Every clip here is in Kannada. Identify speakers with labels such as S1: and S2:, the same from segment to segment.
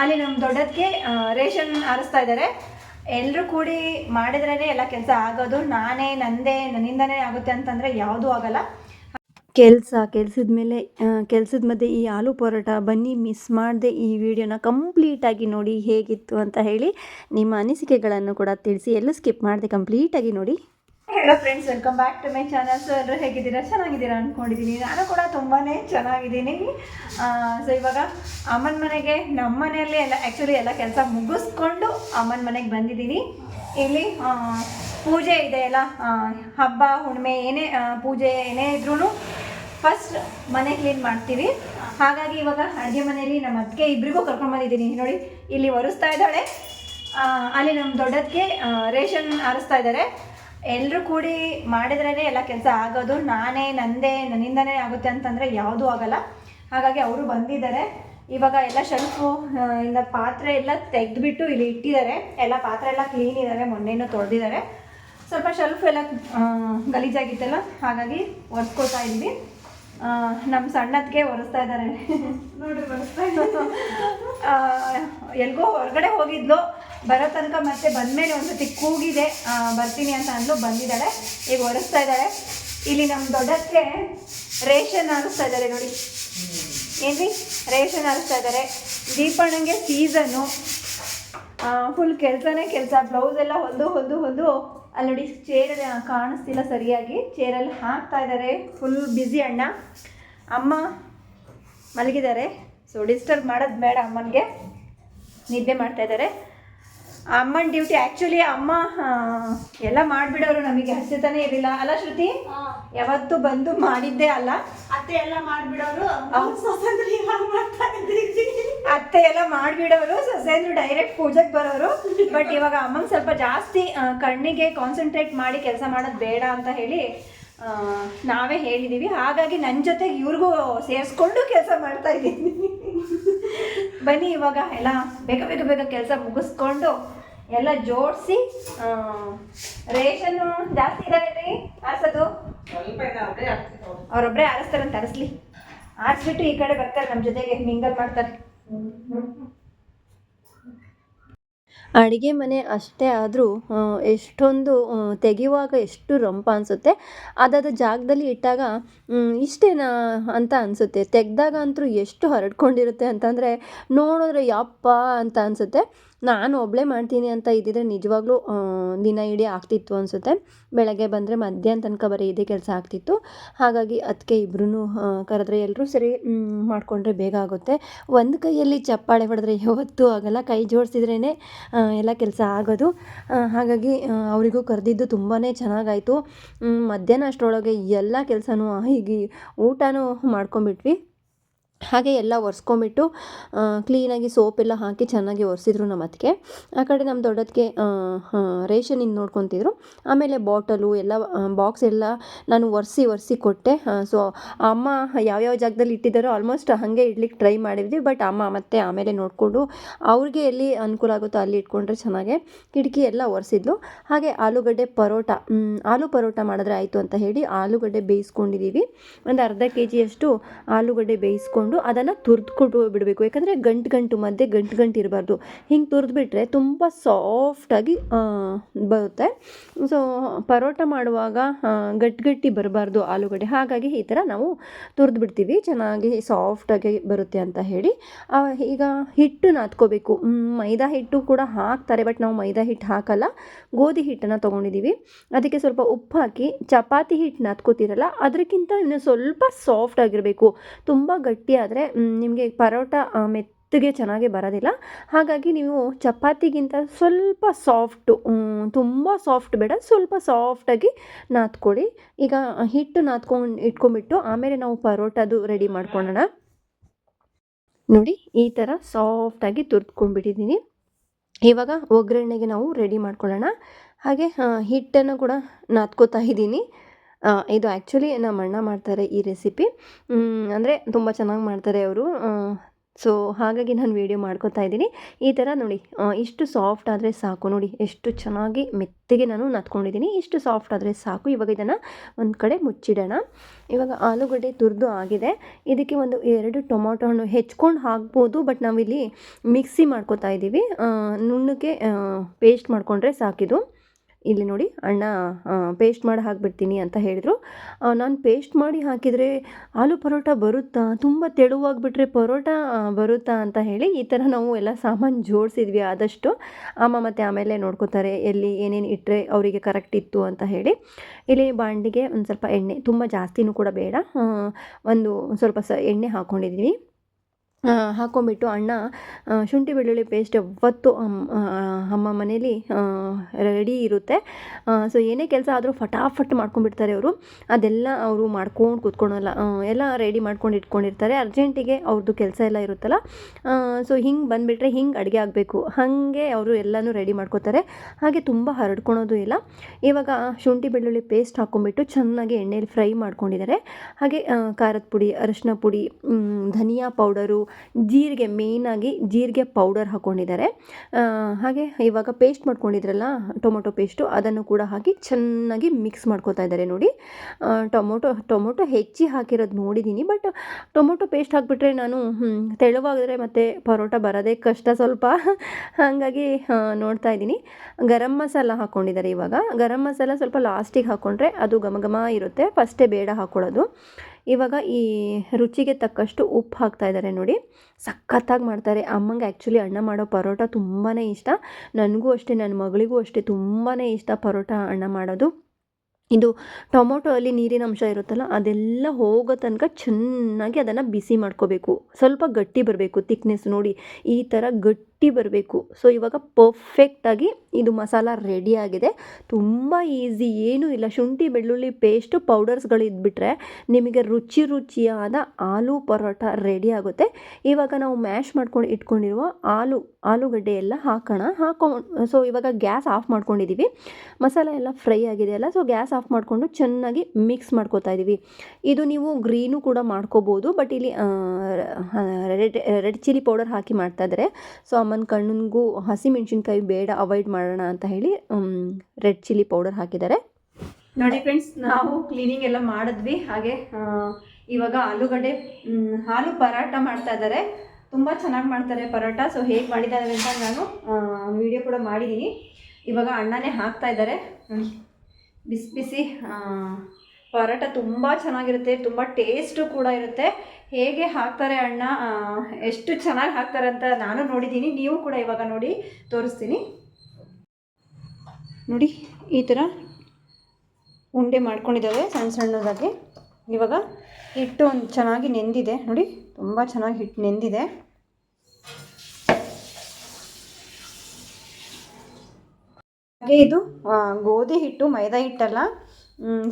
S1: ಅಲ್ಲಿ ನಮ್ಮ ದೊಡ್ಡದಕ್ಕೆ ರೇಷನ್ ಆರಿಸ್ತಾ ಇದ್ದಾರೆ ಎಲ್ಲರೂ ಕೂಡಿ ಮಾಡಿದ್ರೇ ಎಲ್ಲ ಕೆಲಸ ಆಗೋದು. ನಾನೇ, ನಂದೇ, ನನ್ನಿಂದನೇ ಆಗುತ್ತೆ ಅಂತಂದರೆ ಯಾವುದೂ ಆಗಲ್ಲ. ಕೆಲಸ ಕೆಲಸದ ಮೇಲೆ ಕೆಲಸದ ಮಧ್ಯೆ ಈ ಆಲೂ ಪರೋಟ ಬನ್ನಿ, ಮಿಸ್ ಮಾಡದೆ ಈ ವಿಡಿಯೋನ ಕಂಪ್ಲೀಟಾಗಿ ನೋಡಿ ಹೇಗಿತ್ತು ಅಂತ ಹೇಳಿ ನಿಮ್ಮ ಅನಿಸಿಕೆಗಳನ್ನು ಕೂಡ ತಿಳಿಸಿ ಎಲ್ಲೂ ಸ್ಕಿಪ್ ಮಾಡದೆ ಕಂಪ್ಲೀಟಾಗಿ ನೋಡಿ. Hello friends welcome back to my channel so ಎಲ್ಲರೂ ಹೇಗಿದ್ದೀರಾ? ಚೆನ್ನಾಗಿದ್ದೀರಾ ಅಂದ್ಕೊಂಡಿದ್ದೀನಿ ನಾನು ಕೂಡ ತುಂಬಾ ಚೆನ್ನಾಗಿದ್ದೀನಿ. ಸೊ ಇವಾಗ ಅಮ್ಮನ ಮನೆಗೆ ನಮ್ಮ ಮನೆಯಲ್ಲಿ ಎಲ್ಲ ಆ್ಯಕ್ಚುಲಿ ಎಲ್ಲ ಕೆಲಸ ಮುಗಿಸ್ಕೊಂಡು ಅಮ್ಮನ ಮನೆಗೆ ಬಂದಿದ್ದೀನಿ. ಇಲ್ಲಿ ಪೂಜೆ ಇದೆ ಎಲ್ಲ ಹಬ್ಬ, ಹುಣ್ಣಿಮೆ, ಏನೇ ಪೂಜೆ ಏನೇ ಇದ್ರೂ ಫಸ್ಟ್ ಮನೆ ಕ್ಲೀನ್ ಮಾಡ್ತೀವಿ. ಹಾಗಾಗಿ ಇವಾಗ ಅಡುಗೆ ಮನೆಯಲ್ಲಿ ನಮ್ಮ ಅದಕ್ಕೆ ಇಬ್ಬರಿಗೂ ಕರ್ಕೊಂಡು ಬಂದಿದ್ದೀನಿ. ನೋಡಿ, ಇಲ್ಲಿ ಒರೆಸ್ತಾ ಇದ್ದಾಳೆ. ಅಲ್ಲಿ ನಮ್ಮ ದೊಡ್ಡದಕ್ಕೆ ರೇಷನ್ ಆರಿಸ್ತಾ ಇದ್ದಾರೆ. ಎಲ್ಲರೂ ಕೂಡಿ ಮಾಡಿದ್ರೇ ಎಲ್ಲ ಕೆಲಸ ಆಗೋದು. ನಾನೇ, ನಂದೇ, ನನ್ನಿಂದನೇ ಆಗುತ್ತೆ ಅಂತಂದರೆ ಯಾವುದೂ ಆಗಲ್ಲ. ಹಾಗಾಗಿ ಅವರು ಬಂದಿದ್ದಾರೆ. ಇವಾಗ ಎಲ್ಲ ಶೆಲ್ಫು ಇಂದ ಪಾತ್ರೆ ಎಲ್ಲ ತೆಗೆದುಬಿಟ್ಟು ಇಲ್ಲಿ ಇಟ್ಟಿದ್ದಾರೆ. ಎಲ್ಲ ಪಾತ್ರೆ ಎಲ್ಲ ಕ್ಲೀನ್ ಇದ್ದಾರೆ ಮೊನ್ನೆನೂ ತೊಳೆದಿದ್ದಾರೆ. ಸ್ವಲ್ಪ ಶೆಲ್ಫ್ ಎಲ್ಲ ಗಲೀಜಾಗಿತ್ತಲ್ಲ, ಹಾಗಾಗಿ ಒರೆಸ್ಕೊತಾ ಇದ್ವಿ. ನಮ್ಮ ಸಣ್ಣದಕ್ಕೆ ಒರೆಸ್ತಾ ಇದ್ದಾರೆ ನೋಡ್ರಿ ಒರೆಸ್ತಾ ಎಲ್ಗೋ ಹೊರಗಡೆ ಹೋಗಿದ್ಲು ಬರೋ ತನಕ ಮತ್ತೆ ಬಂದಮೇಲೆ ಒಂದ್ಸತಿ ಕೂಗಿದೆ. ಆ, ಬರ್ತೀನಿ ಅಂತ ಅಂದ್ಲು ಬಂದಿದ್ದಾಳೆ. ಈಗ ಒರೆಸ್ತಾ ಇದ್ದಾಳೆ ಇಲ್ಲಿ ನಮ್ಮ ದೊಡ್ಡಕ್ಕೆ ರೇಷನ್ ಆರಿಸ್ತಾ ಇದ್ದಾರೆ ನೋಡಿ. ಏನ್ರಿ? ರೇಷನ್ ಆರಿಸ್ತಾ ಇದ್ದಾರೆ ದೀಪಣ್ಣಂಗೆ ಸೀಸನ್ನು ಫುಲ್ ಕೆಲಸನೇ ಕೆಲಸ. ಬ್ಲೌಸ್ ಎಲ್ಲ ಹೊಂದು ಹೊಂದು ಹೊಂದು ಅಲ್ಲಿ ಚೇರ್ ಕಾಣಿಸ್ತಿಲ್ಲ ಸರಿಯಾಗಿ. ಚೇರಲ್ಲಿ ಹಾಕ್ತಾ ಇದ್ದಾರೆ. ಫುಲ್ ಬ್ಯುಸಿ ಅಣ್ಣ. ಅಮ್ಮ ಮಲಗಿದ್ದಾರೆ. ಸೊ ಡಿಸ್ಟರ್ಬ್ ಮಾಡೋದು ಬೇಡ ಅಮ್ಮನಿಗೆ. ನಿದ್ದೆ ಮಾಡ್ತಾ ಇದ್ದಾರೆ. ಅಮ್ಮನ ಡ್ಯೂಟಿ ಆ್ಯಕ್ಚುಲಿ ಅಮ್ಮ ಎಲ್ಲ ಮಾಡಿಬಿಡೋರು ನಮಗೆ ಹಸಿತಾನೆ ಇರಲಿಲ್ಲ. ಅಲ್ಲ ಶ್ರುತಿ? ಯಾವತ್ತು ಬಂದು ಮಾಡಿದ್ದೇ ಅಲ್ಲ?
S2: ಅತ್ತೆ ಎಲ್ಲ ಮಾಡಿಬಿಡೋರು
S1: ಅತ್ತೆ ಎಲ್ಲ ಮಾಡಿಬಿಡೋರು ಸೊಸೆಂದ್ರು ಡೈರೆಕ್ಟ್ ಪೂಜೆಗೆ ಬರೋರು. ಬಟ್ ಇವಾಗ ಅಮ್ಮಂಗೆ ಸ್ವಲ್ಪ ಜಾಸ್ತಿ ಕಣ್ಣಿಗೆ ಕಾನ್ಸಂಟ್ರೇಟ್ ಮಾಡಿ ಕೆಲಸ ಮಾಡೋದು ಬೇಡ ಅಂತ ಹೇಳಿ ನಾವೇ ಹೇಳಿದ್ದೀವಿ ಹಾಗಾಗಿ ನನ್ನ ಜೊತೆಗೆ ಇವ್ರಿಗೂ ಸೇರಿಸ್ಕೊಂಡು ಕೆಲಸ ಮಾಡ್ತಾ ಇದ್ದೀನಿ. ಬನ್ನಿ ಇವಾಗ ಎಲ್ಲ ಬೇಗ ಬೇಗ ಬೇಗ ಕೆಲಸ ಮುಗಿಸ್ಕೊಂಡು ಎಲ್ಲ ಜೋಡಿಸಿ ರೇಷನ್ನು ಜಾಸ್ತಿ ಇದಾವೆ ರೀ ಆರ್ಸೋದು? ಅವರೊಬ್ಬರೇ ಆರಿಸ್ತಾರಂತ ಆರಿಸ್ಲಿ. ಆರಿಸ್ಬಿಟ್ಟು ಈ ಕಡೆ ಬರ್ತಾರೆ ನಮ್ಮ ಜೊತೆಗೆ ಮಿಂಗಲ್ ಮಾಡ್ತಾರೆ. ಅಡುಗೆ ಮನೆ ಅಷ್ಟೇ ಆದರೂ ಎಷ್ಟೊಂದು ತೆಗೆಯುವಾಗ ಎಷ್ಟು ರಂಪ ಅನಿಸುತ್ತೆ? ಅದಾದ ಜಾಗದಲ್ಲಿ ಇಟ್ಟಾಗ ಇಷ್ಟೇನಾ ಅಂತ ಅನಿಸುತ್ತೆ. ತೆಗೆದಾಗ ಅಂತೂ ಎಷ್ಟು ಹರಡ್ಕೊಂಡಿರುತ್ತೆ ಅಂತಂದರೆ, ನೋಡಿದ್ರೆ ಯಪ್ಪ ಅಂತ ಅನಿಸುತ್ತೆ. ನಾನು ಒಬ್ಬಳೇ ಮಾಡ್ತೀನಿ ಅಂತ ಇದ್ದಿದ್ರೆ ನಿಜವಾಗ್ಲೂ ದಿನ ಇಡೀ ಆಗ್ತಿತ್ತು ಅನಿಸುತ್ತೆ. ಬೆಳಗ್ಗೆ ಬಂದರೆ ಮಧ್ಯಾಹ್ನ ತನಕ ಬರೀ ಇದೇ ಕೆಲಸ ಆಗ್ತಿತ್ತು. ಹಾಗಾಗಿ ಅದಕ್ಕೆ ಇಬ್ಬರೂ ಕರೆದ್ರೆ ಎಲ್ಲರೂ ಸರಿ ಮಾಡಿಕೊಂಡ್ರೆ ಬೇಗ ಆಗುತ್ತೆ. ಒಂದು ಕೈಯಲ್ಲಿ ಚಪ್ಪಾಳೆ ಹೊಡೆದ್ರೆ ಯಾವತ್ತೂ ಆಗಲ್ಲ. ಕೈ ಜೋಡಿಸಿದ್ರೇ ಎಲ್ಲ ಕೆಲಸ ಆಗೋದು. ಹಾಗಾಗಿ ಅವರಿಗೂ ಕರೆದಿದ್ದು ತುಂಬಾ ಚೆನ್ನಾಗಾಯಿತು. ಮಧ್ಯಾಹ್ನ ಅಷ್ಟರೊಳಗೆ ಎಲ್ಲ ಕೆಲಸನೂ, ಹೀಗೆ ಊಟನೂ ಮಾಡ್ಕೊಂಬಿಟ್ವಿ ಹಾಗೆ ಎಲ್ಲ ಒರೆಸ್ಕೊಂಬಿಟ್ಟು ಕ್ಲೀನಾಗಿ ಸೋಪೆಲ್ಲ ಹಾಕಿ ಚೆನ್ನಾಗಿ ಒರೆಸಿದ್ರು ನಮ್ಮ ಅತ್ತಿಗೆ. ಆ ಕಡೆ ನಮ್ಮ ದೊಡ್ಡದಕ್ಕೆ ರೇಷನಿಂದ ನೋಡ್ಕೊತಿದ್ರು. ಆಮೇಲೆ ಬಾಟಲು ಎಲ್ಲ ಬಾಕ್ಸ್ ಎಲ್ಲ ನಾನು ಒರೆಸಿ ಒರೆಸಿ ಕೊಟ್ಟೆ. ಸೊ ಅಮ್ಮ ಯಾವ್ಯಾವ ಜಾಗದಲ್ಲಿ ಇಟ್ಟಿದ್ದಾರೋ ಆಲ್ಮೋಸ್ಟ್ ಹಾಗೆ ಇಡ್ಲಿಕ್ಕೆ ಟ್ರೈ ಮಾಡಿದ್ವಿ. ಬಟ್ ಅಮ್ಮ ಮತ್ತೆ ಆಮೇಲೆ ನೋಡಿಕೊಂಡು ಅವ್ರಿಗೆ ಎಲ್ಲಿ ಅನುಕೂಲ ಆಗುತ್ತೋ ಅಲ್ಲಿ ಇಟ್ಕೊಂಡ್ರೆ ಚೆನ್ನಾಗೆ ಕಿಟಕಿ ಎಲ್ಲ ಒರೆಸಿದ್ಲು. ಹಾಗೆ ಆಲೂಗಡ್ಡೆ ಪರೋಟ ಆಲೂ ಪರೋಟ ಮಾಡಿದ್ರೆ ಆಯಿತು ಅಂತ ಹೇಳಿ ಆಲೂಗಡ್ಡೆ ಬೇಯಿಸ್ಕೊಂಡಿದ್ದೀವಿ ಒಂದು ಅರ್ಧ ಕೆ ಜಿಯಷ್ಟು ಆಲೂಗಡ್ಡೆ ಬೇಯಿಸ್ಕೊಂಡು ಅದನ್ನು ತುರಿದ್ಕೊಂಡು ಬಿಡಬೇಕು ಯಾಕಂದರೆ ಗಂಟು ಗಂಟು ಮಧ್ಯೆ ಗಂಟು ಗಂಟು ಇರಬಾರ್ದು. ಹಿಂಗೆ ತುರಿದ್ಬಿಟ್ರೆ ತುಂಬ ಸಾಫ್ಟಾಗಿ ಬರುತ್ತೆ. ಸೊ ಪರೋಟ ಮಾಡುವಾಗ ಗಟ್ಟಿಗಟ್ಟಿ ಗಟ್ಟಿ ಗಟ್ಟಿ ಬರಬಾರ್ದು ಆಲೂಗಡ್ಡೆ. ಹಾಗಾಗಿ ಈ ಥರ ನಾವು ತುರಿದು ಬಿಡ್ತೀವಿ ಚೆನ್ನಾಗಿ ಸಾಫ್ಟಾಗಿ ಬರುತ್ತೆ ಅಂತ ಹೇಳಿ. ಈಗ ಹಿಟ್ಟು ನಾದ್ಕೋಬೇಕು. ಮೈದಾ ಹಿಟ್ಟು ಕೂಡ ಹಾಕ್ತಾರೆ, ಬಟ್ ನಾವು ಮೈದಾ ಹಿಟ್ಟು ಹಾಕಲ್ಲ. ಗೋಧಿ ಹಿಟ್ಟನ್ನು ತೊಗೊಂಡಿದ್ದೀವಿ ಅದಕ್ಕೆ ಸ್ವಲ್ಪ ಉಪ್ಪು ಹಾಕಿ, ಚಪಾತಿ ಹಿಟ್ಟು ನಾದ್ಕೋತೀರಲ್ಲ, ಅದಕ್ಕಿಂತ ಇನ್ನು ಸ್ವಲ್ಪ ಸಾಫ್ಟ್ ಆಗಿರಬೇಕು. ತುಂಬ ಗಟ್ಟಿ ಆದರೆ ನಿಮಗೆ ಪರೋಟ ಮೆತ್ತಗೆ ಚೆನ್ನಾಗಿ ಬರೋದಿಲ್ಲ. ಹಾಗಾಗಿ ನೀವು ಚಪಾತಿಗಿಂತ ಸ್ವಲ್ಪ ಸಾಫ್ಟು ತುಂಬ ಸಾಫ್ಟ್ ಬೇಡ, ಸ್ವಲ್ಪ ಸಾಫ್ಟಾಗಿ ನಾದ್ಕೊಳ್ಳಿ. ಈಗ ಹಿಟ್ಟು ನಾದ್ಕೊಂಡು, ಇಟ್ಕೊಂಡ್ಬಿಟ್ಟು ಆಮೇಲೆ ನಾವು ಪರೋಟದು ರೆಡಿ ಮಾಡ್ಕೊಳ್ಳೋಣ. ನೋಡಿ, ಈ ಥರ ಸಾಫ್ಟಾಗಿ ತುರ್ದ್ಕೊಂಡ್ಬಿಟ್ಟಿದ್ದೀನಿ. ಇವಾಗ ಒಗ್ಗರಣೆಗೆ ನಾವು ರೆಡಿ ಮಾಡ್ಕೊಳ್ಳೋಣ. ಹಾಗೆ ಹಿಟ್ಟನ್ನು ಕೂಡ ನಾದ್ಕೋತಾ ಇದ್ದೀನಿ. ಇದು ಆ್ಯಕ್ಚುಲಿ ನಮ್ಮ ಅಣ್ಣ ಮಾಡ್ತಾರೆ ಈ ರೆಸಿಪಿ ಅಂದರೆ ತುಂಬ ಚೆನ್ನಾಗಿ ಮಾಡ್ತಾರೆ ಅವರು. ಸೊ ಹಾಗಾಗಿ ನಾನು ವೀಡಿಯೋ ಮಾಡ್ಕೋತಾ ಇದ್ದೀನಿ. ಈ ಥರ ನೋಡಿ ಇಷ್ಟು ಸಾಫ್ಟ್ ಆದರೆ ಸಾಕು ನೋಡಿ. ಎಷ್ಟು ಚೆನ್ನಾಗಿ ಮೆತ್ತಗೆ ನಾನು ನತ್ಕೊಂಡಿದ್ದೀನಿ. ಇಷ್ಟು ಸಾಫ್ಟ್ ಆದರೆ ಸಾಕು. ಇವಾಗ ಇದನ್ನು ಒಂದು ಕಡೆ ಮುಚ್ಚಿಡೋಣ. ಇವಾಗ ಆಲೂಗಡ್ಡೆ ತುರಿದು ಆಗಿದೆ. ಇದಕ್ಕೆ ಒಂದು ಎರಡು ಟೊಮೊಟೊ ಹಣ್ಣು ಹೆಚ್ಕೊಂಡು ಹಾಕ್ಬೋದು ಬಟ್ ನಾವಿಲ್ಲಿ ಮಿಕ್ಸಿ ಮಾಡ್ಕೋತಾ ಇದ್ದೀವಿ. ನುಣ್ಣಗೆ ಪೇಸ್ಟ್ ಮಾಡಿಕೊಂಡ್ರೆ ಸಾಕಿದು. ಇಲ್ಲಿ ನೋಡಿ ಅಣ್ಣ ಪೇಸ್ಟ್ ಮಾಡಿ ಹಾಕಿಬಿಡ್ತೀನಿ ಅಂತ ಹೇಳಿದರು. ನಾನು ಪೇಸ್ಟ್ ಮಾಡಿ ಹಾಕಿದರೆ ಆಲೂ ಪರೋಟ ಬರುತ್ತಾ? ತುಂಬ ತೆಳುವಾಗಿಬಿಟ್ರೆ ಪರೋಟ ಬರುತ್ತಾ ಅಂತ ಹೇಳಿ ಈ ಥರ ನಾವು ಎಲ್ಲ ಸಾಮಾನು ಜೋಡಿಸಿದ್ವಿ ಆದಷ್ಟು. ಅಮ್ಮ ಮತ್ತು ಆಮೇಲೆ ನೋಡ್ಕೋತಾರೆ ಎಲ್ಲಿ ಏನೇನು ಇಟ್ಟರೆ ಅವರಿಗೆ ಕರೆಕ್ಟ್ ಇತ್ತು ಅಂತ ಹೇಳಿ. ಇಲ್ಲಿ ಬಾಂಡಿಗೆ ಒಂದು ಸ್ವಲ್ಪ ಎಣ್ಣೆ, ತುಂಬ ಜಾಸ್ತಿನೂ ಕೂಡ ಬೇಡ. ಒಂದು ಸ್ವಲ್ಪ ಸ, ಎಣ್ಣೆ ಹಾಕ್ಕೊಂಡಿದ್ದೀವಿ ಆ, ಹಾಕ್ಕೊಂಬಿಟ್ಟು ಅಣ್ಣ ಶುಂಠಿ ಬೆಳ್ಳುಳ್ಳಿ ಪೇಸ್ಟ್ ಯಾವತ್ತು ಅಮ್ಮ ಮನೇಲಿ ರೆಡಿ ಇರುತ್ತೆ. ಸೊ ಏನೇ ಕೆಲಸ ಆದರೂ ಫಟಾಫಟ್ ಮಾಡ್ಕೊಂಡ್ಬಿಡ್ತಾರೆ ಅವರು. ಅದೆಲ್ಲ ಅವರು ಮಾಡ್ಕೊಂಡು ಕೂತ್ಕೊಳಲ್ಲ ಎಲ್ಲ ರೆಡಿ ಮಾಡ್ಕೊಂಡು ಇಟ್ಕೊಂಡಿರ್ತಾರೆ. ಅರ್ಜೆಂಟಿಗೆ ಅವ್ರದ್ದು ಕೆಲಸ ಎಲ್ಲ ಇರುತ್ತಲ್ಲ. ಸೊ ಹಿಂಗೆ ಬಂದುಬಿಟ್ರೆ ಹಿಂಗೆ ಅಡುಗೆ ಆಗಬೇಕು. ಹಾಗೆ ಅವರು ಎಲ್ಲನೂ ರೆಡಿ ಮಾಡ್ಕೋತಾರೆ. ಹಾಗೆ ತುಂಬ ಹರಡ್ಕೊಳೋದು ಇಲ್ಲ. ಇವಾಗ ಶುಂಠಿ ಬೆಳ್ಳುಳ್ಳಿ ಪೇಸ್ಟ್ ಹಾಕ್ಕೊಂಬಿಟ್ಟು ಚೆನ್ನಾಗಿ ಎಣ್ಣೆಯಲ್ಲಿ ಫ್ರೈ ಮಾಡ್ಕೊಂಡಿದ್ದಾರೆ. ಹಾಗೆ ಖಾರದ ಪುಡಿ ಅರಶಿನ ಪುಡಿ ಧನಿಯಾ ಪೌಡರು ಜೀರಿಗೆ ಮೇಯ್ನಾಗಿ ಜೀರಿಗೆ ಪೌಡರ್ ಹಾಕ್ಕೊಂಡಿದ್ದಾರೆ ಹಾಗೆ ಇವಾಗ ಪೇಸ್ಟ್ ಮಾಡ್ಕೊಂಡಿದ್ರಲ್ಲ, ಟೊಮೊಟೊ ಪೇಸ್ಟು ಅದನ್ನು ಕೂಡ ಹಾಕಿ ಚೆನ್ನಾಗಿ ಮಿಕ್ಸ್ ಮಾಡ್ಕೋತಾ ಇದ್ದಾರೆ ನೋಡಿ. ಟೊಮೊಟೊ ಟೊಮೊಟೊ ಹೆಚ್ಚಿ ಹಾಕಿರೋದು ನೋಡಿದ್ದೀನಿ ಬಟ್ ಟೊಮೊಟೊ ಪೇಸ್ಟ್ ಹಾಕಿಬಿಟ್ರೆ ನಾನು ತೆಳುವಾಗಿದ್ರೆ ಮತ್ತು ಪರೋಟ ಬರೋದೇ ಕಷ್ಟ ಸ್ವಲ್ಪ. ಹಾಗಾಗಿ ನೋಡ್ತಾ ಇದ್ದೀನಿ. ಗರಂ ಮಸಾಲ ಹಾಕ್ಕೊಂಡಿದ್ದಾರೆ ಇವಾಗ. ಗರಂ ಮಸಾಲ ಸ್ವಲ್ಪ ಲಾಸ್ಟಿಗೆ ಹಾಕ್ಕೊಂಡ್ರೆ ಅದು ಘಮ ಘಮ ಇರುತ್ತೆ ಫಸ್ಟೇ ಬೇಡ ಹಾಕ್ಕೊಳ್ಳೋದು ಇವಾಗ ಈ ರುಚಿಗೆ ತಕ್ಕಷ್ಟು ಉಪ್ಪು ಹಾಕ್ತಾ ಇದ್ದಾರೆ ನೋಡಿ. ಸಖತ್ತಾಗಿ ಮಾಡ್ತಾರೆ. ಅಮ್ಮಂಗೆ ಆ್ಯಕ್ಚುಲಿ ಅಣ್ಣ ಮಾಡೋ ಪರೋಟ ತುಂಬಾ ಇಷ್ಟ. ನನಗೂ ಅಷ್ಟೇ ನನ್ನ ಮಗಳಿಗೂ ಅಷ್ಟೇ ತುಂಬಾ ಇಷ್ಟ ಪರೋಟ ಅಣ್ಣ ಮಾಡೋದು. ಇದು ಟೊಮೊಟೊ ಅಲ್ಲಿ ನೀರಿನ ಅಂಶ ಇರುತ್ತಲ್ಲ, ಅದೆಲ್ಲ ಹೋಗೋ ತನಕ ಚೆನ್ನಾಗಿ ಅದನ್ನು ಬಿಸಿ ಮಾಡ್ಕೋಬೇಕು. ಸ್ವಲ್ಪ ಗಟ್ಟಿ ಬರಬೇಕು ತಿಕ್ನೆಸ್ ನೋಡಿ. ಈ ಥರ ಗಟ್ಟಿ ಬರಬೇಕು. ಸೊ ಇವಾಗ ಪರ್ಫೆಕ್ಟಾಗಿ ಇದು ಮಸಾಲ ರೆಡಿ ಆಗಿದೆ. ತುಂಬ ಈಸಿ ಏನೂ ಇಲ್ಲ. ಶುಂಠಿ, ಬೆಳ್ಳುಳ್ಳಿ ಪೇಸ್ಟು ಪೌಡರ್ಸ್ಗಳು ಇದ್ಬಿಟ್ರೆ ನಿಮಗೆ ರುಚಿ ರುಚಿಯಾದ ಆಲೂ ಪರೋಟ ರೆಡಿ ಆಗುತ್ತೆ. ಇವಾಗ ನಾವು ಮ್ಯಾಶ್ ಮಾಡ್ಕೊಂಡು ಇಟ್ಕೊಂಡಿರುವ ಆಲೂ, ಆಲೂಗಡ್ಡೆ ಎಲ್ಲ ಹಾಕೋಣ. ಹಾಕೊಂಡು ಸೊ ಇವಾಗ ಗ್ಯಾಸ್ ಆಫ್ ಮಾಡ್ಕೊಂಡಿದ್ದೀವಿ ಮಸಾಲ ಎಲ್ಲ ಫ್ರೈ ಆಗಿದೆ ಅಲ್ಲ ಸೊ ಗ್ಯಾಸ್ ಆಫ್ ಮಾಡಿಕೊಂಡು ಚೆನ್ನಾಗಿ ಮಿಕ್ಸ್ ಮಾಡ್ಕೋತಾ ಇದ್ದೀವಿ ಇದು ನೀವು ಗ್ರೀನು ಕೂಡ ಮಾಡ್ಕೋಬೋದು ಬಟ್ ಇಲ್ಲಿ ರೆಡ್ ರೆಡ್ ಚಿಲ್ಲಿ ಪೌಡರ್ ಹಾಕಿ ಮಾಡ್ತಾ ಇದ್ದಾರೆ ಸೊ ಅಮ್ಮನ ಕಣ್ಣಿಗೂ ಹಸಿಮೆಣ್ಸಿನ್ಕಾಯಿ ಬೇಡ ಅವಾಯ್ಡ್ ಮಾಡೋಣ ಅಂತ ಹೇಳಿ ರೆಡ್ ಚಿಲ್ಲಿ ಪೌಡರ್ ಹಾಕಿದ್ದಾರೆ. ನೋಡಿ ಫ್ರೆಂಡ್ಸ್ ನಾವು ಕ್ಲೀನಿಂಗ್ ಎಲ್ಲ ಮಾಡಿದ್ವಿ. ಹಾಗೆ ಇವಾಗ ಆಲೂಗಡ್ಡೆ ಹಾಲು ಪರಾಟ ಮಾಡ್ತಾ ಇದ್ದಾರೆ. ತುಂಬ ಚೆನ್ನಾಗಿ ಮಾಡ್ತಾರೆ ಪರೋಟ ಸೊ ಹೇಗೆ ಮಾಡಿದ್ದಾರೆ ಅಂತ ನಾನು ವಿಡಿಯೋ ಕೂಡ ಮಾಡಿದ್ದೀನಿ ಇವಾಗ ಅಣ್ಣನೇ ಹಾಕ್ತಾ ಇದ್ದಾರೆ. ಬಿಸಿ ಬಿಸಿ ಪರೋಟ ತುಂಬ ಚೆನ್ನಾಗಿರುತ್ತೆ, ತುಂಬ ಟೇಸ್ಟು ಕೂಡ ಇರುತ್ತೆ. ಹೇಗೆ ಹಾಕ್ತಾರೆ ಅಣ್ಣ? ಎಷ್ಟು ಚೆನ್ನಾಗಿ ಹಾಕ್ತಾರೆ ಅಂತ ನಾನು ನೋಡಿದ್ದೀನಿ. ನೀವು ಕೂಡ ಇವಾಗ ನೋಡಿ, ತೋರಿಸ್ತೀನಿ. ನೋಡಿ, ಈ ಥರ ಉಂಡೆ ಮಾಡ್ಕೊಂಡಿದ್ದಾವೆ ಸಣ್ಣ ಸಣ್ಣದಾಗಿ. ಇವಾಗ ಹಿಟ್ಟು ಒಂದು ಚೆನ್ನಾಗಿ ನೆಂದಿದೆ. ನೋಡಿ, ತುಂಬ ಚೆನ್ನಾಗಿ ಹಿಟ್ಟು ನೆಂದಿದೆ. ಹಾಗೆ ಇದು ಗೋಧಿ ಹಿಟ್ಟು, ಮೈದಾ ಹಿಟ್ಟಲ್ಲ.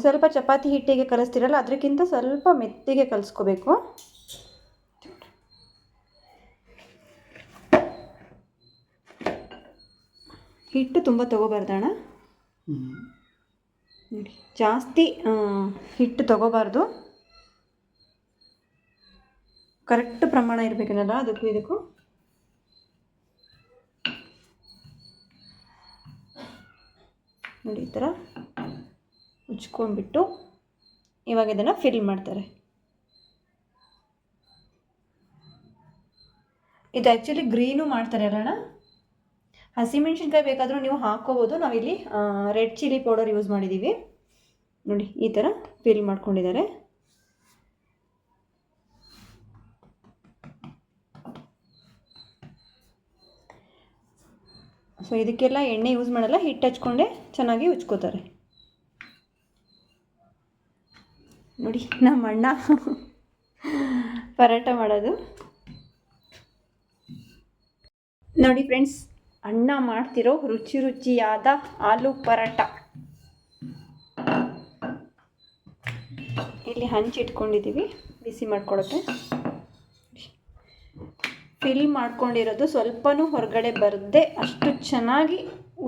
S1: ಸ್ವಲ್ಪ ಚಪಾತಿ ಹಿಟ್ಟಿಗೆ ಕಲಿಸ್ತೀರಲ್ಲ ಅದಕ್ಕಿಂತ ಸ್ವಲ್ಪ ಮೆತ್ತಿಗೆ ಕಲಿಸ್ಕೋಬೇಕು. ಹಿಟ್ಟು ತುಂಬ ತೊಗೋಬಾರ್ದಣ್ಣ. ನೋಡಿ, ಜಾಸ್ತಿ ಹಿಟ್ಟು ತಗೋಬಾರ್ದು. ಕರೆಕ್ಟ್ ಪ್ರಮಾಣ ಇರಬೇಕಲ್ಲ ಅದಕ್ಕೂ ಇದಕ್ಕೂ? ನೋಡಿ, ಈ ಥರ. ಉಜ್ಕೊಂಡ್ಬಿಟ್ಟು ಇವಾಗ ಇದನ್ನು ಫಿಲ್ ಮಾಡ್ತಾರೆ. ಇದು ಆ್ಯಕ್ಚುಲಿ ಗ್ರೀನು ಮಾಡ್ತಾರೆ ಅಲ್ಲಣ್ಣ ಹಸಿಮೆಣ್ಸಿನ್ಕಾಯಿ ಬೇಕಾದರೂ ನೀವು ಹಾಕ್ಕೋಬೋದು ನಾವಿಲ್ಲಿ ರೆಡ್ ಚಿಲ್ಲಿ ಪೌಡರ್ ಯೂಸ್ ಮಾಡಿದ್ದೀವಿ ನೋಡಿ, ಈ ಥರ ಫಿಲ್ ಮಾಡ್ಕೊಂಡಿದ್ದಾರೆ. ಸೊ ಇದಕ್ಕೆಲ್ಲ ಎಣ್ಣೆ ಯೂಸ್ ಮಾಡಲ್ಲ, ಹಿಟ್ಟು ಹಚ್ಕೊಂಡೆ ಚೆನ್ನಾಗಿ ಉಜ್ಕೋತಾರೆ. ನೋಡಿ, ನಮ್ಮ ಅಣ್ಣ ಪರೋಟ ಮಾಡೋದು. ನೋಡಿ ಫ್ರೆಂಡ್ಸ್ ಅಣ್ಣ ಮಾಡ್ತಿರೋ ರುಚಿ ರುಚಿಯಾದ ಆಲೂ ಪರೋಟ. ಇಲ್ಲಿ ಹಂಚಿಟ್ಕೊಂಡಿದ್ದೀವಿ ಬಿಸಿ ಮಾಡ್ಕೊಳಕ್ಕೆ. ಫಿಲ್ ಮಾಡ್ಕೊಂಡಿರೋದು ಸ್ವಲ್ಪನೂ ಹೊರಗಡೆ ಬರದೆ ಅಷ್ಟು ಚೆನ್ನಾಗಿ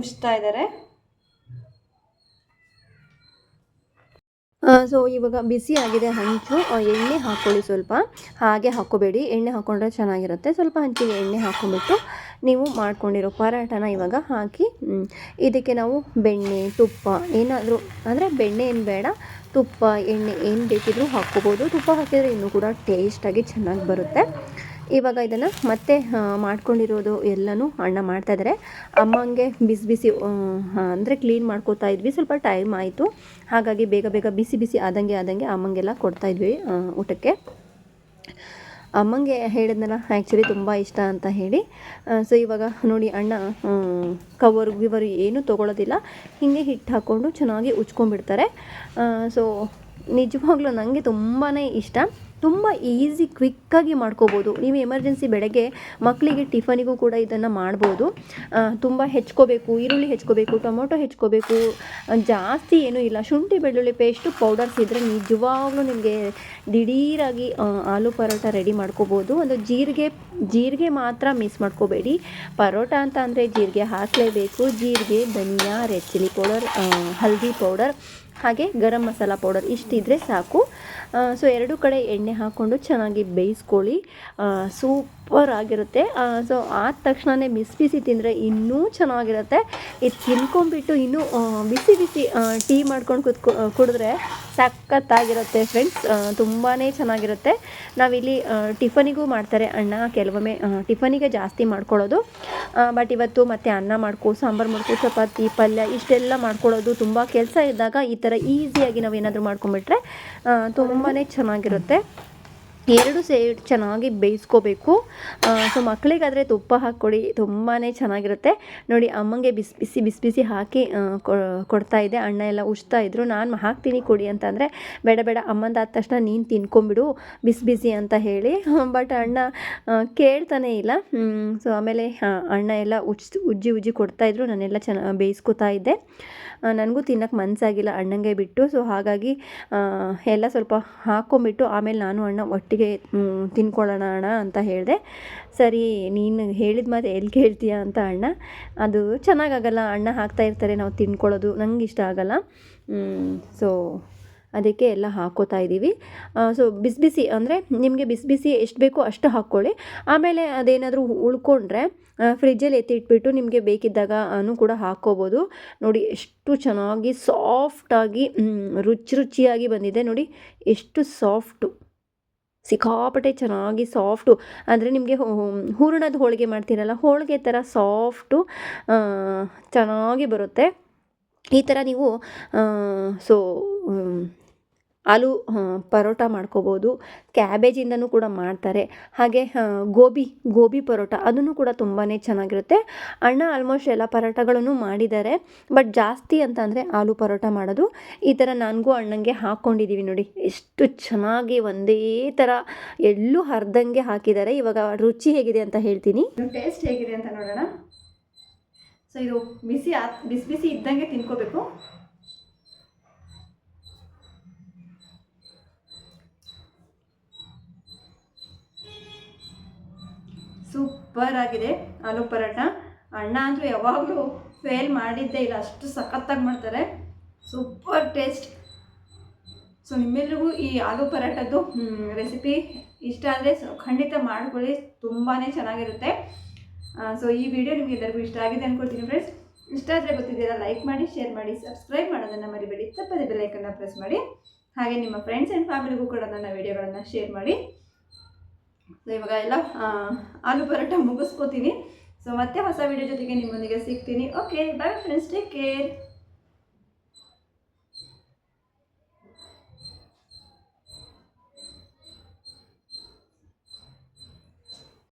S1: ಉಜ್ತಾ ಇದ್ದಾರೆ ಸೊ ಇವಾಗ ಬಿಸಿ ಆಗಿದೆ ಹಂಚು. ಎಣ್ಣೆ ಹಾಕ್ಕೊಳ್ಳಿ ಸ್ವಲ್ಪ. ಹಾಗೆ ಹಾಕ್ಕೋಬೇಡಿ. ಎಣ್ಣೆ ಹಾಕ್ಕೊಂಡ್ರೆ ಚೆನ್ನಾಗಿರುತ್ತೆ. ಸ್ವಲ್ಪ ಹಂಚಿಗೆ ಎಣ್ಣೆ ಹಾಕ್ಕೊಂಬಿಟ್ಟು ನೀವು ಮಾಡ್ಕೊಂಡಿರೋ ಪರಾಟನ ಇವಾಗ ಹಾಕಿ ಇದಕ್ಕೆ ನಾವು ಬೆಣ್ಣೆ, ತುಪ್ಪ ಏನಾದರೂ, ಅಂದರೆ ಬೆಣ್ಣೆ ಏನು ಬೇಡ, ತುಪ್ಪ, ಎಣ್ಣೆ ಏನು ಬೇಕಿದ್ರೂ ಹಾಕ್ಕೋಬೋದು. ತುಪ್ಪ ಹಾಕಿದರೆ ಇನ್ನೂ ಕೂಡ ಟೇಸ್ಟಾಗಿ ಚೆನ್ನಾಗಿ ಬರುತ್ತೆ. ಇವಾಗ ಇದನ್ನು ಮತ್ತೆ ಮಾಡ್ಕೊಂಡಿರೋದು ಎಲ್ಲನೂ ಅಣ್ಣ ಮಾಡ್ತಾಯಿದ್ದಾರೆ ಅಮ್ಮಂಗೆ ಬಿಸಿ ಬಿಸಿ ಅಂದರೆ ಕ್ಲೀನ್ ಮಾಡ್ಕೋತಾ ಇದ್ವಿ. ಸ್ವಲ್ಪ ಟೈಮ್ ಆಯಿತು. ಹಾಗಾಗಿ ಬೇಗ ಬೇಗ ಬಿಸಿ ಬಿಸಿ ಆದಂಗೆ ಆದಂಗೆ ಅಮ್ಮಂಗೆಲ್ಲ ಕೊಡ್ತಾಯಿದ್ವಿ ಊಟಕ್ಕೆ. ಅಮ್ಮಂಗೆ ಹೇಳಿದ್ನಲ್ಲ ಆ್ಯಕ್ಚುಲಿ ತುಂಬ ಇಷ್ಟ ಅಂತ ಹೇಳಿ. ಸೊ ಇವಾಗ ನೋಡಿ ಅಣ್ಣ ಕವರ್ ಗಿವರು ಏನೂ ತೊಗೊಳೋದಿಲ್ಲ. ಹೀಗೆ ಹಿಟ್ಟು ಹಾಕ್ಕೊಂಡು ಚೆನ್ನಾಗಿ ಉಚ್ಕೊಂಡ್ಬಿಡ್ತಾರೆ ಸೊ ನಿಜವಾಗ್ಲೂ ನನಗೆ ತುಂಬಾ ಇಷ್ಟ. ತುಂಬ ಈಸಿ ಕ್ವಿಕ್ಕಾಗಿ ಮಾಡ್ಕೋಬೋದು. ನೀವು ಎಮರ್ಜೆನ್ಸಿ ಬೆಳಗ್ಗೆ ಮಕ್ಕಳಿಗೆ ಟಿಫನಿಗೂ ಕೂಡ ಇದನ್ನು ಮಾಡ್ಬೋದು. ತುಂಬ ಹೆಚ್ಕೋಬೇಕು, ಈರುಳ್ಳಿ ಹೆಚ್ಕೋಬೇಕು, ಟೊಮೊಟೊ ಹೆಚ್ಕೋಬೇಕು ಜಾಸ್ತಿ ಏನೂ ಇಲ್ಲ. ಶುಂಠಿ, ಬೆಳ್ಳುಳ್ಳಿ ಪೇಸ್ಟು ಪೌಡರ್ಸ್ ಇದ್ದರೆ ನಿಜವಾಗ್ಲೂ ನಿಮಗೆ ದಿಢೀರಾಗಿ ಆಲೂ ಪರೋಟ ರೆಡಿ ಮಾಡ್ಕೋಬೋದು. ಒಂದು ಜೀರಿಗೆ ಜೀರಿಗೆ ಮಾತ್ರ ಮಿಸ್ ಮಾಡ್ಕೋಬೇಡಿ. ಪರೋಟ ಅಂತ ಅಂದರೆ ಜೀರಿಗೆ ಹಾಕಲೇಬೇಕು. ಜೀರಿಗೆ, ಧನಿಯಾ ರೆಡ್ ಚಿಲ್ಲಿ ಪೌಡರ್ ಹಲ್ದಿ ಪೌಡರ್ ಹಾಗೆ ಗರಂ ಮಸಾಲ ಪೌಡರ್ ಇಷ್ಟಿದ್ರೆ ಸಾಕು. ಸೊ ಎರಡು ಕಡೆ ಎಣ್ಣೆ ಹಾಕ್ಕೊಂಡು ಚೆನ್ನಾಗಿ ಬೇಯಿಸ್ಕೊಳ್ಳಿ. ಸೂಪರ್ ಆಗಿರುತ್ತೆ. ಸೊ ಆದ ತಕ್ಷಣವೇ ಬಿಸಿ ಬಿಸಿ ತಿಂದರೆ ಇನ್ನೂ ಚೆನ್ನಾಗಿರುತ್ತೆ. ಇದು ತಿನ್ಕೊಂಡ್ಬಿಟ್ಟು ಇನ್ನೂ ಬಿಸಿ ಬಿಸಿ ಟೀ ಮಾಡ್ಕೊಂಡು ಕುತ್ಕೊ ಕುಡಿದ್ರೆ ಸಖತ್ತಾಗಿರುತ್ತೆ ಫ್ರೆಂಡ್ಸ್ ತುಂಬಾ ಚೆನ್ನಾಗಿರುತ್ತೆ. ನಾವಿಲ್ಲಿ ಟಿಫನಿಗೂ ಮಾಡ್ತಾರೆ ಅಣ್ಣ ಕೆಲವೊಮ್ಮೆ ಟಿಫನಿಗೆ ಜಾಸ್ತಿ ಮಾಡ್ಕೊಳ್ಳೋದು. ಬಟ್ ಇವತ್ತು ಮತ್ತೆ ಅನ್ನ ಮಾಡ್ಕೊ, ಸಾಂಬಾರು ಮಾಡ್ಕೋ, ಚಪಾತಿ, ಪಲ್ಯ ಇಷ್ಟೆಲ್ಲ ಮಾಡ್ಕೊಳ್ಳೋದು ತುಂಬ ಕೆಲಸ ಇದ್ದಾಗ ಈ ಥರ ಈಸಿಯಾಗಿ ನಾವು ಏನಾದರೂ ಮಾಡ್ಕೊಂಬಿಟ್ರೆ ತುಂಬಾ ಚೆನ್ನಾಗಿರುತ್ತೆ. ಎರಡು ಸೈಡ್ ಚೆನ್ನಾಗಿ ಬೇಯಿಸ್ಕೋಬೇಕು. ಸೊ ಮಕ್ಕಳಿಗಾದರೆ ತುಪ್ಪ ಹಾಕ್ಕೊಡಿ ತುಂಬಾ ಚೆನ್ನಾಗಿರುತ್ತೆ. ನೋಡಿ, ಅಮ್ಮಂಗೆ ಬಿಸಿ ಬಿಸಿ ಬಿಸಿ ಬಿಸಿ ಹಾಕಿ ಕೊಡ್ತಾ ಇದೆ. ಅಣ್ಣ ಎಲ್ಲ ಉಜ್ತಾ ಇದ್ರು. ನಾನು ಹಾಕ್ತೀನಿ ಕೊಡಿ ಅಂತಂದರೆ, ಬೇಡ ಬೇಡ, ಅಮ್ಮಂದಾದ ತಕ್ಷಣ ನೀನು ತಿನ್ಕೊಂಬಿಡು ಬಿಸಿ ಬಿಸಿ ಅಂತ ಹೇಳಿ. ಬಟ್ ಅಣ್ಣ ಕೇಳ್ತಾನೆ ಇಲ್ಲ. ಸೊ ಆಮೇಲೆ ಅಣ್ಣ ಎಲ್ಲ ಉಜ್ ಉಜ್ಜಿ ಉಜ್ಜಿ ಕೊಡ್ತಾಯಿದ್ರು ನಾನೆಲ್ಲ ಚೆನ್ನ, ಬೇಯಿಸ್ಕೊತಾ ಇದ್ದೆ. ನನಗೂ ತಿನ್ನೋಕ್ಕೆ ಮನಸ್ಸಾಗಿಲ್ಲ ಅಣ್ಣಂಗೆ ಬಿಟ್ಟು. ಸೊ ಹಾಗಾಗಿ ಎಲ್ಲ ಸ್ವಲ್ಪ ಹಾಕ್ಕೊಂಬಿಟ್ಟು ಆಮೇಲೆ ನಾನು ಅಣ್ಣ ಒಟ್ಟಿಗೆ ತಿನ್ಕೊಳ್ಳೋಣ ಅಣ್ಣ ಅಂತ ಹೇಳಿದೆ. ಸರಿ, ನೀನು ಹೇಳಿದ ಮಾತು ಎಲ್ಲಿ ಕೇಳ್ತೀಯ ಅಂತ ಅಣ್ಣ. ಅದು ಚೆನ್ನಾಗಾಗಲ್ಲ, ಅಣ್ಣ ಹಾಕ್ತಾ ಇರ್ತಾರೆ, ನಾವು ತಿನ್ಕೊಳ್ಳೋದು ನಂಗೆ ಇಷ್ಟ ಆಗಲ್ಲ. ಸೊ ಅದಕ್ಕೆ ಎಲ್ಲ ಹಾಕೋತಾ ಇದ್ದೀವಿ. ಸೊ ಬಿಸಿ ಬಿಸಿ ಅಂದರೆ ನಿಮಗೆ ಬಿಸಿ ಬಿಸಿ ಎಷ್ಟು ಬೇಕೋ ಅಷ್ಟು ಹಾಕ್ಕೊಳ್ಳಿ. ಆಮೇಲೆ ಅದೇನಾದರೂ ಉಳ್ಕೊಂಡ್ರೆ ಫ್ರಿಜ್ಜಲ್ಲಿ ಎತ್ತಿ ಇಟ್ಬಿಟ್ಟು ನಿಮಗೆ ಬೇಕಿದ್ದಾಗ ಅನು ಕೂಡ ಹಾಕ್ಕೋಬೋದು. ನೋಡಿ, ಎಷ್ಟು ಚೆನ್ನಾಗಿ ಸಾಫ್ಟಾಗಿ ರುಚಿ ರುಚಿಯಾಗಿ ಬಂದಿದೆ. ನೋಡಿ, ಎಷ್ಟು ಸಾಫ್ಟು ಸಿಕ್ಕಾಪಟ್ಟೆ ಚೆನ್ನಾಗಿ ಸಾಫ್ಟು. ಅಂದರೆ ನಿಮಗೆ ಹೂರಣದ ಹೋಳಿಗೆ ಮಾಡ್ತೀರಲ್ಲ, ಹೋಳಿಗೆ ಥರ ಸಾಫ್ಟು ಚೆನ್ನಾಗಿ ಬರುತ್ತೆ. ಈ ಥರ ನೀವು ಸೊ ಆಲೂ ಪರೋಟ ಮಾಡ್ಕೋಬೋದು. ಕ್ಯಾಬೇಜಿಂದನೂ ಕೂಡ ಮಾಡ್ತಾರೆ. ಹಾಗೆ ಗೋಬಿ ಗೋಬಿ ಪರೋಟ ಅದನ್ನು ಕೂಡ ತುಂಬಾ ಚೆನ್ನಾಗಿರುತ್ತೆ. ಅಣ್ಣ ಆಲ್ಮೋಸ್ಟ್ ಎಲ್ಲ ಪರೋಟಗಳನ್ನು ಮಾಡಿದ್ದಾರೆ. ಬಟ್ ಜಾಸ್ತಿ ಅಂತಂದರೆ ಆಲೂ ಪರೋಟ ಮಾಡೋದು. ಈ ಥರ ನನಗೂ ಅಣ್ಣಂಗೆ ಹಾಕ್ಕೊಂಡಿದ್ದೀವಿ ನೋಡಿ. ಎಷ್ಟು ಚೆನ್ನಾಗಿ ಒಂದೇ ಥರ ಎಲ್ಲೂ ಹರಿದಂಗೆ ಹಾಕಿದ್ದಾರೆ. ಇವಾಗ ರುಚಿ ಹೇಗಿದೆ ಅಂತ ಹೇಳ್ತೀನಿ. ಟೇಸ್ಟ್ ಹೇಗಿದೆ ಅಂತ ನೋಡೋಣ. ಸೊ ಇದು ಬಿಸಿ ಬಿಸಿ ಬಿಸಿ ಇದ್ದಂಗೆ ತಿನ್ಕೋಬೇಕು. ಸೂಪರ್ ಆಗಿದೆ ಆಲೂ ಪರೋಟ. ಅಣ್ಣ ಅಂತೂ ಯಾವಾಗಲೂ ಫೇಲ್ ಮಾಡಿದ್ದೇ ಇಲ್ಲ, ಅಷ್ಟು ಸಖತ್ತಾಗಿ ಮಾಡ್ತಾರೆ. Super taste. ಸೊ ನಿಮ್ಮೆಲ್ರಿಗೂ ಈ ಆಲೂ ಪರೋಟದ್ದು ರೆಸಿಪಿ ಇಷ್ಟ ಆದರೆ ಖಂಡಿತ ಮಾಡ್ಕೊಳ್ಳಿ ತುಂಬಾ ಚೆನ್ನಾಗಿರುತ್ತೆ. ಸೊ ಈ ವಿಡಿಯೋ ನಿಮಗೆ ಎಲ್ಲರಿಗೂ ಇಷ್ಟ ಆಗಿದೆ ಅಂದ್ಕೊಳ್ತೀನಿ ಫ್ರೆಂಡ್ಸ್ ಇಷ್ಟ ಆದರೆ ಗೊತ್ತಿದ್ದೀರಾ ಲೈಕ್ ಮಾಡಿ ಶೇರ್ ಮಾಡಿ ಸಬ್ಸ್ಕ್ರೈಬ್ ಮಾಡೋದನ್ನು ಮರಿಬೇಡಿ. ತಪ್ಪದೆ ಬೆಲ್ಲೈಕನ್ನ ಪ್ರೆಸ್ ಮಾಡಿ. ಹಾಗೆ ನಿಮ್ಮ ಫ್ರೆಂಡ್ಸ್ ಆ್ಯಂಡ್ ಫ್ಯಾಮಿಲಿಗೂ ಕೂಡ ನನ್ನ ವಿಡಿಯೋಗಳನ್ನು ಶೇರ್ ಮಾಡಿ. ಸೊ ಇವಾಗ ಎಲ್ಲ ಆಲೂ ಪರೋಟ ಮುಗಿಸ್ಕೋತೀನಿ. ಸೊ ಮತ್ತೆ ಹೊಸ ವಿಡಿಯೋ ಜೊತೆಗೆ ನಿಮ್ಮೊಂದಿಗೆ ಸಿಗ್ತೀನಿ. Okay bye friends take care